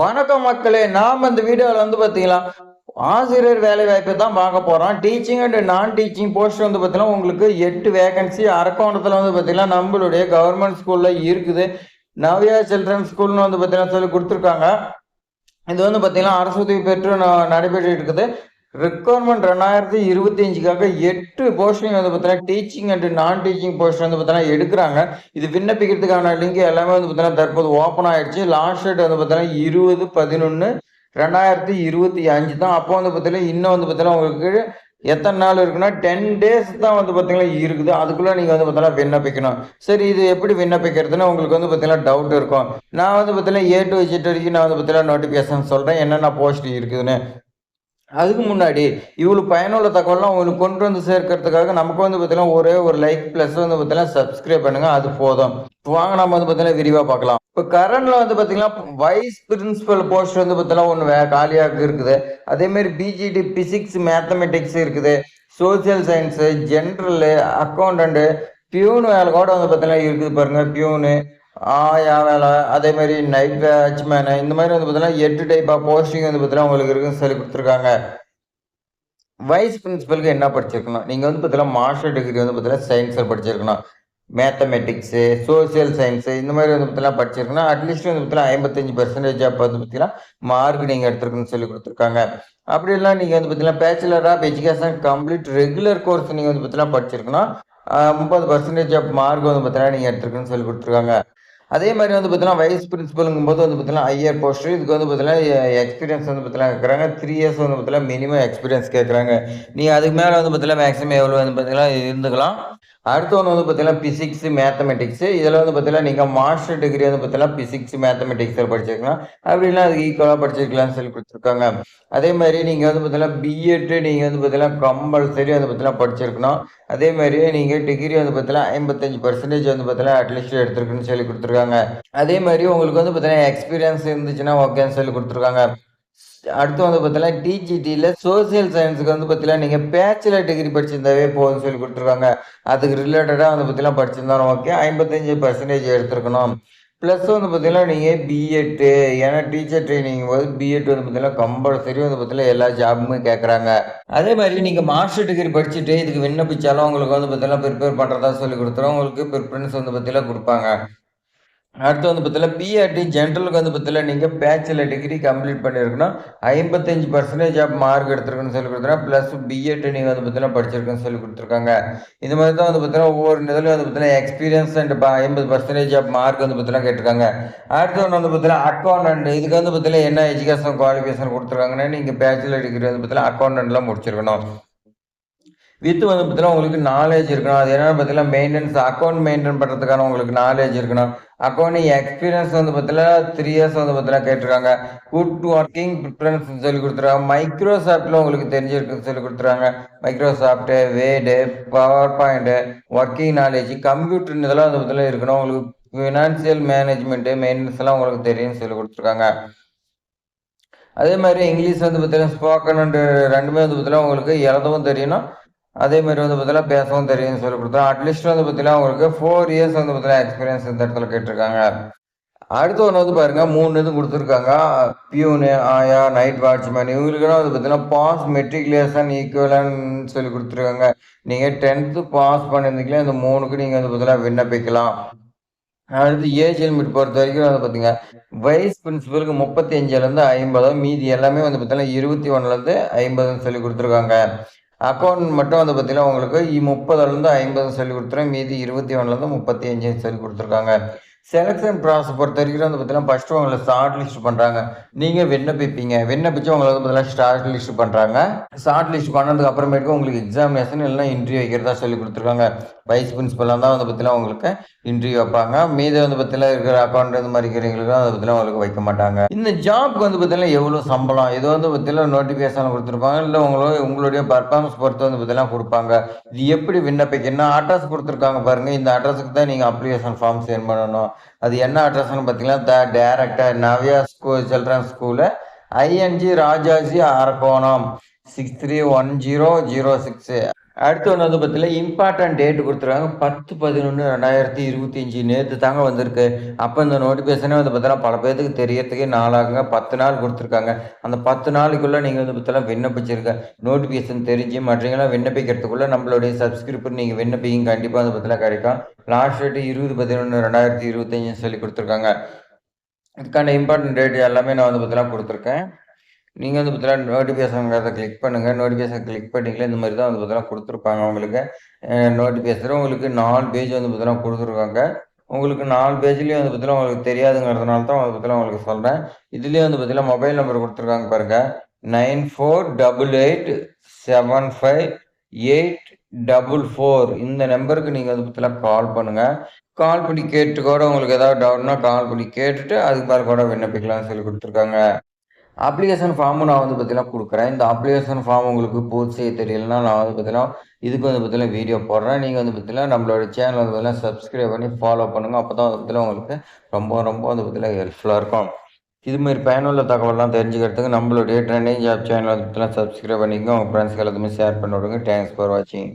வணக்கம் மக்களே நாம் இந்த வீடியோவில் வந்து பார்த்தீங்களா ஆசிரியர் வேலை வாய்ப்பை தான் பார்க்க போகிறோம் teaching and non teaching post வந்து பார்த்தீங்கன்னா உங்களுக்கு எட்டு வேகன்சி அரக்கோணத்தில் வந்து பார்த்தீங்கன்னா நம்மளுடைய கவர்மெண்ட் ஸ்கூலில் இருக்குது. நவ்யா சில்ட்ரன் ஸ்கூல்னு வந்து பார்த்தீங்கன்னா சொல்லி கொடுத்துருக்காங்க. இது வந்து பார்த்தீங்கன்னா அரசு உதவி பெற்று நடைபெற்று இருக்குது. ரெக்குவயர்மெண்ட் ரெண்டாயிரத்தி இருபத்தி அஞ்சுக்காக எட்டு போஸ்டிங் வந்து பார்த்தீங்கன்னா teaching and non teaching post வந்து பார்த்தீங்கன்னா எடுக்கிறாங்க இது விண்ணப்பிக்கிறதுக்கான லிங்க் எல்லாமே வந்து பார்த்தீங்கன்னா தற்போது ஓப்பன் ஆயிடுச்சு லாஸ்ட் டேட் வந்து பார்த்தீங்கன்னா இருபது பதினொன்று ரெண்டாயிரத்தி இருபத்தி அஞ்சு தான் அப்போ வந்து பார்த்தீங்கன்னா இன்னும் வந்து பார்த்தீங்கன்னா உங்களுக்கு எத்தனை நாள் இருக்குன்னா டென் டேஸ் தான் வந்து பார்த்தீங்கன்னா இருக்குது அதுக்குள்ளே நீங்கள் வந்து பார்த்தீங்கன்னா விண்ணப்பிக்கணும் சரி இது எப்படி விண்ணப்பிக்கிறதுன்னு உங்களுக்கு வந்து பார்த்தீங்கன்னா டவுட் இருக்கும் நான் வந்து பார்த்தீங்கன்னா ஏ டு விசிட் வரைக்கும் நான் வந்து பார்த்தீங்கன்னா நோட்டிஃபிகேஷன் சொல்கிறேன் என்னென்ன போஸ்ட் இருக்குதுன்னு அதுக்கு முன்னாடி இவ்வளோ பயனுள்ள தகவலாம் உங்களுக்கு கொண்டு வந்து சேர்க்கறதுக்காக நமக்கு வந்து பார்த்தீங்கன்னா ஒரே ஒரு லைக் ப்ளஸ் வந்து பார்த்தீங்கன்னா சப்ஸ்கிரைப் பண்ணுங்க. அது போதும். இப்போ வாங்க நம்ம வந்து பார்த்தீங்கன்னா விரிவாக பார்க்கலாம். இப்போ கரண்ட்ல வந்து பார்த்தீங்கன்னா வைஸ் பிரின்சிபல் போஸ்ட் வந்து பார்த்தீங்கன்னா ஒன்று வே காலியாக இருக்குது. அதேமாரி பிஜிடி பிசிக்ஸ் மேத்தமெட்டிக்ஸ் இருக்குது. Social science general accountant peon வேலை கூட வந்து பார்த்தீங்கன்னா இருக்குது பாருங்க. பியூனு ஆயா வேலை அதே மாதிரி நைட் வாட்ச்மேனு இந்த மாதிரி வந்து பார்த்தீங்கன்னா எட்டு டைப் ஆஃப் போஸ்டிங் வந்து பார்த்தீங்கன்னா உங்களுக்கு இருக்குன்னு சொல்லி கொடுத்துருக்காங்க வைஸ் பிரின்சிபலுக்கு என்ன படிச்சிருக்கணும் நீங்கள் வந்து பார்த்தீங்கன்னா மாஸ்டர் டிகிரி வந்து பார்த்தீங்கன்னா சயின்ஸில் படிச்சிருக்கணும் மேத்தமெட்டிக்ஸு சோசியல் சயின்ஸு இந்த மாதிரி வந்து பார்த்தீங்கன்னா படிச்சிருக்கணும் அட்லீஸ்ட் வந்து பார்த்தீங்கன்னா ஐம்பத்தஞ்சு பர்சன்டேஜ் அப்போ வந்து பார்த்தீங்கன்னா மார்க் நீங்கள் எடுத்துருக்குன்னு சொல்லி கொடுத்துருக்காங்க அப்படி இல்லை நீங்கள் வந்து பார்த்தீங்கன்னா bachelor of education complete regular course நீங்கள் வந்து பார்த்தீங்கன்னா படிச்சிருக்கணும் முப்பது பர்சன்டேஜ் ஆஃப் மார்க் வந்து பார்த்தீங்கன்னா நீங்கள் எடுத்துருக்குன்னு சொல்லி கொடுத்துருக்காங்க அதே மாதிரி வந்து பார்த்தீங்கன்னா வைஸ் பிரின்சிபலுங்கும் போது வந்து பார்த்தீங்கன்னா ஐயர் போஸ்ட் இதுக்கு வந்து பார்த்தீங்கன்னா எக்ஸ்பீரியன்ஸ் வந்து பார்த்தீங்கன்னா கேட்குறாங்க த்ரீ இயர்ஸ் வந்து பார்த்தீங்கன்னா மினிமம் எக்ஸ்பீரியன்ஸ் கேட்குறாங்க நீங்கள் அதுக்கு மேலே வந்து பார்த்தீங்கன்னா மேக்ஸிமம் எவ்வளோ வந்து பார்த்தீங்கன்னா இருந்துக்கலாம். அடுத்து ஒன்று வந்து பார்த்தீங்கன்னா பிசிக்ஸு மேத்தமெட்டிக்ஸு இதில் வந்து பார்த்தீங்கன்னா நீங்கள் மாஸ்டர் டிகிரி வந்து பார்த்தீங்கன்னா பிசிக்ஸ் மேத்தமெட்டிக்ஸில் படிச்சிருக்கலாம். அப்படின்னா அதுக்கு ஈக்குவலாக படிச்சிருக்கலாம்னு சொல்லி கொடுத்துருக்காங்க. அதே மாதிரி நீங்கள் வந்து பார்த்தீங்கன்னா பிஎட்டு நீங்கள் வந்து பார்த்தீங்கன்னா கம்பல்சரி வந்து பார்த்தீங்கன்னா படிச்சிருக்கணும். அதே மாதிரி நீங்கள் டிகிரி வந்து பார்த்தீங்கன்னா ஐம்பத்தஞ்சு பர்சன்டேஜ் வந்து பார்த்தீங்கன்னா அட்லீஸ்ட் எடுத்துருக்குன்னு சொல்லி கொடுத்துருக்காங்க. அதே மாதிரி உங்களுக்கு வந்து பார்த்தீங்கன்னா எக்ஸ்பீரியன்ஸ் இருந்துச்சுன்னா ஓகேன்னு சொல்லி கொடுத்துருக்காங்க. அடுத்து வந்து பார்த்தீங்கன்னா டிஜிடியில் சோசியல் சயின்ஸுக்கு வந்து பார்த்தீங்கன்னா நீங்கள் பேச்சுலர் டிகிரி படிச்சிருந்தாவே போதும்னு சொல்லி கொடுத்துருக்காங்க. அதுக்கு ரிலேட்டடாக வந்து பார்த்தீங்கன்னா படிச்சிருந்தாலும் ஓகே ஐம்பத்தஞ்சு பர்சன்டேஜ் எடுத்துருக்கணும். ப்ளஸ் வந்து பார்த்தீங்கன்னா நீங்கள் பிஎட்டு ஏன்னா டீச்சர் ட்ரைனிங் போது பிஎட் வந்து பார்த்தீங்கன்னா கம்பல்சரி வந்து பார்த்தீங்கன்னா எல்லா ஜாபுமே கேட்குறாங்க அதே மாதிரி நீங்கள் மாஸ்டர் டிகிரி படிச்சுட்டு இதுக்கு விண்ணப்பிச்சாலும் உங்களுக்கு வந்து பார்த்தீங்கன்னா ப்ரிப்பேர் பண்ணுறதா சொல்லி கொடுத்துரும். உங்களுக்கு ப்ரிஃபரன்ஸ் வந்து பார்த்தீங்கன்னா கொடுப்பாங்க. அடுத்து வந்து பார்த்தீங்கன்னா பிஆர்டி ஜென்ரலுக்கு வந்து பார்த்தீங்கன்னா நீங்கள் பேச்சுலர் டிகிரி கம்ப்ளீட் பண்ணியிருக்கணும். ஐம்பத்தஞ்சு பர்சன்டேஜ் ஆஃப் மார்க் எடுத்திருக்குன்னு சொல்லி கொடுத்துருக்காங்க ப்ளஸ் பிஎட் நீங்கள் வந்து பார்த்தீங்கன்னா படிச்சிருக்குன்னு சொல்லி கொடுத்துருக்காங்க. இந்த மாதிரி தான் வந்து பார்த்தீங்கன்னா ஒவ்வொரு இதில் வந்து பார்த்தீங்கன்னா எக்ஸ்பீரியன்ஸ் அண்ட் ஐம்பது பர்சன்டேஜ் ஆஃப் மார்க் வந்து பார்த்தீங்கன்னா கேட்டிருக்காங்க. அடுத்து ஒன்று வந்து பார்த்தீங்கன்னா அக்கௌண்டன்ட் இதுக்கு வந்து பார்த்தீங்கன்னா என்ன எஜுகேஷன் குவாலிஃபிகேஷன் கொடுத்துருக்காங்கன்னா நீங்கள் பேச்சுலர் டிகிரி வந்து பார்த்தீங்கன்னா அக்கௌண்டன்ட்லாம் முடிச்சிருக்கணும். வித்து வந்து பார்த்தீங்கன்னா உங்களுக்கு நாலேஜ் இருக்கணும். அது என்னென்னு பார்த்தீங்கன்னா மெயின்டெனன்ஸ் அக்கௌண்ட் மெயின்டைன் பண்ணுறதுக்கான உங்களுக்கு நாலேஜ் இருக்கணும். அக்கௌண்டிங் எக்ஸ்பீரியன்ஸ் வந்து பார்த்தீங்கன்னா த்ரீ இயர்ஸ் வந்து பார்த்தீங்கன்னா கேட்டிருக்காங்க. குட் ஒர்க்கிங் ப்ரிஃபரன்ஸ் சொல்லி கொடுத்துருக்காங்க. மைக்ரோசாஃப்டில் உங்களுக்கு தெரிஞ்சிருக்குன்னு சொல்லி கொடுத்துருக்காங்க. Microsoft word power point working knowledge computer இதெல்லாம் வந்து பார்த்தீங்கன்னா இருக்கணும். உங்களுக்கு ஃபினான்சியல் மேனேஜ்மெண்ட்டு மெயின்டெனன்ஸ் எல்லாம் உங்களுக்கு தெரியும்னு சொல்லி கொடுத்துருக்காங்க. அதே மாதிரி இங்கிலீஷ் வந்து பார்த்தீங்கன்னா ஸ்போக்கன் ரெண்டுமே வந்து பார்த்தீங்கன்னா உங்களுக்கு எழுதவும் தெரியணும் அதே மாதிரி வந்து பார்த்தீங்கன்னா பேசவும் தெரியும்னு சொல்லி கொடுத்தோம் அட்லீஸ்ட் வந்து பார்த்தீங்கன்னா உங்களுக்கு ஃபோர் இயர்ஸ் வந்து பார்த்தீங்கன்னா எக்ஸ்பீரியன்ஸ் இந்த இடத்துல கேட்டிருக்காங்க. அடுத்து ஒன்று வந்து பாருங்க மூணு இது கொடுத்துருக்காங்க. பியூனு ஆயா நைட் வாட்ச்மேன் இவங்களுக்குலாம் வந்து பார்த்தீங்கன்னா பாஸ் மெட்ரிகுலேஷன் ஈக்குவலன்னு சொல்லி கொடுத்துருக்காங்க. நீங்கள் டென்த்து பாஸ் பண்ணியிருந்தீங்களா இந்த மூணுக்கு நீங்கள் வந்து பார்த்தீங்கன்னா விண்ணப்பிக்கலாம். அடுத்து ஏஜ் லிமிட் பொறுத்த வரைக்கும் வந்து பார்த்தீங்க வைஸ் பிரின்சிபலுக்கு முப்பத்தி அஞ்சுலேருந்து ஐம்பது மீதி எல்லாமே வந்து பார்த்தீங்கன்னா இருபத்தி ஒன்றுலேருந்து ஐம்பதுன்னு சொல்லி கொடுத்துருக்காங்க. அக்கௌண்ட் மட்டும் வந்து பார்த்தீங்கன்னா உங்களுக்கு முப்பதுலேருந்து ஐம்பது சொல்லி கொடுத்துருவேன் மீதி இருபத்தி ஒன்றுலேருந்து முப்பத்தி அஞ்சு சொல்லி கொடுத்துருக்காங்க. செலெக்ஷன் ப்ராசஸ் பொறுத்த வரைக்கும் வந்து பார்த்தீங்கன்னா ஃபஸ்ட்டு உங்களை ஷார்ட் லிஸ்ட் பண்ணுறாங்க நீங்கள் விண்ணப்பிப்பீங்க விண்ணப்பிச்சு உங்களை வந்து பார்த்தீங்கன்னா ஷார்ட் லிஸ்ட் பண்ணுறாங்க ஷார்ட் லிஸ்ட் பண்ணதுக்கு அப்புறமேட்டுக்கு உங்களுக்கு எக்ஸாமினேஷன் இல்லைனா இன்டர்வியூ வைக்கிறதா சொல்லி கொடுத்துருக்காங்க. வைஸ் பிரின்சிபலாக தான் வந்து பார்த்தீங்கன்னா உங்களுக்கு இன்டர்வியூ வைப்பாங்க. மீதி வந்து பார்த்தீங்கன்னா இருக்கிற அக்கௌண்ட் இந்த மாதிரி இருக்கிறவங்களுக்கு அதை பற்றிலாம் உங்களுக்கு வைக்க மாட்டாங்க. இந்த ஜாப்க்கு வந்து பார்த்தீங்கன்னா எவ்வளோ சம்பளம்? இது வந்து பார்த்தீங்கன்னா நோட்டிஃபிகேஷன் கொடுத்துருப்பாங்க. இல்லை உங்களோட உங்களுடைய பர்ஃபார்மன்ஸ் பொறுத்து வந்து பார்த்தீங்கன்னா கொடுப்பாங்க. இது எப்படி விண்ணப்பிக்கணும் அட்ரஸ் கொடுத்துருக்காங்க பாருங்கள் இந்த அட்ரஸுக்கு தான் நீங்கள் அப்ளிகேஷன் ஃபார்ம் சென்ட் பண்ணணும். அது என்ன அட்ரஸ்னு பார்த்தீங்கன்னா the director Navya school children school ING Rajaji Arakkonam six three one zero zero six அடுத்து ஒன்று வந்து பார்த்தீங்கன்னா இம்பார்ட்டன்ட் டேட்டு கொடுத்துருக்காங்க. பத்து பதினொன்று ரெண்டாயிரத்தி இருபத்தி அஞ்சு. நேற்று தாங்க வந்திருக்கு. அப்போ இந்த நோட்டிஃபிகேஷனே வந்து பார்த்தீங்கன்னா பல பேர்த்துக்கு தெரியறதுக்கே நாளாகுங்க. பத்து நாள் கொடுத்துருக்காங்க. அந்த பத்து நாளுக்குள்ளே நீங்கள் வந்து பார்த்தீங்கன்னா விண்ணப்பிச்சிருக்க நோட்டிஃபிகேஷன் தெரிஞ்சு மற்றவங்களாம் விண்ணப்பிக்கிறதுக்குள்ளே நம்மளுடைய சப்ஸ்கிரிப்ஷன் நீங்கள் விண்ணப்பிங்க கண்டிப்பாக வந்து பார்த்தீங்கன்னா கிடைக்கும். லாஸ்ட் டேட்டு இருபது பதினொன்று ரெண்டாயிரத்தி இருபத்தஞ்சுன்னு சொல்லி கொடுத்துருக்காங்க. இதுக்கான இம்பார்ட்டன்ட் டேட் எல்லாமே நான் வந்து பார்த்தீங்கன்னா கொடுத்துருக்கேன். நீங்கள் வந்து பார்த்தீங்கன்னா நோட்டிஃபிகேஷனுங்கிறத கிளிக் பண்ணுங்கள் நோட்டிஃபிகேஷன் கிளிக் பண்ணிங்களே இந்த மாதிரி தான் வந்து பார்த்தீங்கன்னா கொடுத்துருப்பாங்க உங்களுக்கு. நோட்டிஃபிகேஷன் உங்களுக்கு நாலு பேஜ் வந்து பார்த்தீங்கன்னா கொடுத்துருக்காங்க. உங்களுக்கு நாலு பேஜ்லேயும் வந்து பார்த்தீங்கன்னா உங்களுக்கு தெரியாதுங்கிறதுனால தான் வந்து பார்த்தீங்கன்னா உங்களுக்கு சொல்கிறேன் இதுலேயே வந்து பார்த்தீங்கன்னா மொபைல் நம்பர் கொடுத்துருக்காங்க பாருங்கள் nine four double eight seven five eight double four இந்த நம்பருக்கு நீங்கள் வந்து பார்த்தீங்கன்னா கால் பண்ணுங்கள் கால் பண்ணி கேட்டு கூட உங்களுக்கு ஏதாவது டவுட்னா கால் பண்ணி கேட்டுட்டு அதுக்கு மேலே கூட விண்ணப்பிக்கலாம்னு சொல்லி கொடுத்துருக்காங்க. அப்ளிகேஷன் ஃபார்மும் நான் வந்து பார்த்தீங்கன்னா கொடுக்குறேன். இந்த அப்ளிகேஷன் ஃபார்ம் உங்களுக்கு பூர்த்தி செய்ய தெரியலனா நான் வந்து பார்த்தீங்கன்னா இதுக்கு வந்து பார்த்தீங்கன்னா வீடியோ போடுறேன். நீங்கள் வந்து பார்த்தீங்கன்னா நம்மளோட சேனல் வந்து பார்த்தீங்கன்னா சப்ஸ்கிரைப் பண்ணி ஃபாலோ பண்ணுங்கள் அப்போ தான் வந்து பார்த்தீங்கன்னா உங்களுக்கு ரொம்ப ரொம்ப வந்து பார்த்தீங்கன்னா ஹெல்ப்ஃபுல்லாக இருக்கும். இதுமாரி பயனுள்ள தகவலாம் தெரிஞ்சுக்கிறதுக்கு நம்மளுடைய ட்ரெண்டிங் ஜாப் சேனல் வந்து பார்த்தீங்கன்னா சப்ஸ்கிரைப் பண்ணிக்கோங்க. உங்கள் ஃப்ரெண்ட்ஸ்க்கு எல்லாத்துமே ஷேர் பண்ணி விடுங்க. தேங்க்ஸ் ஃபார் வாட்சிங்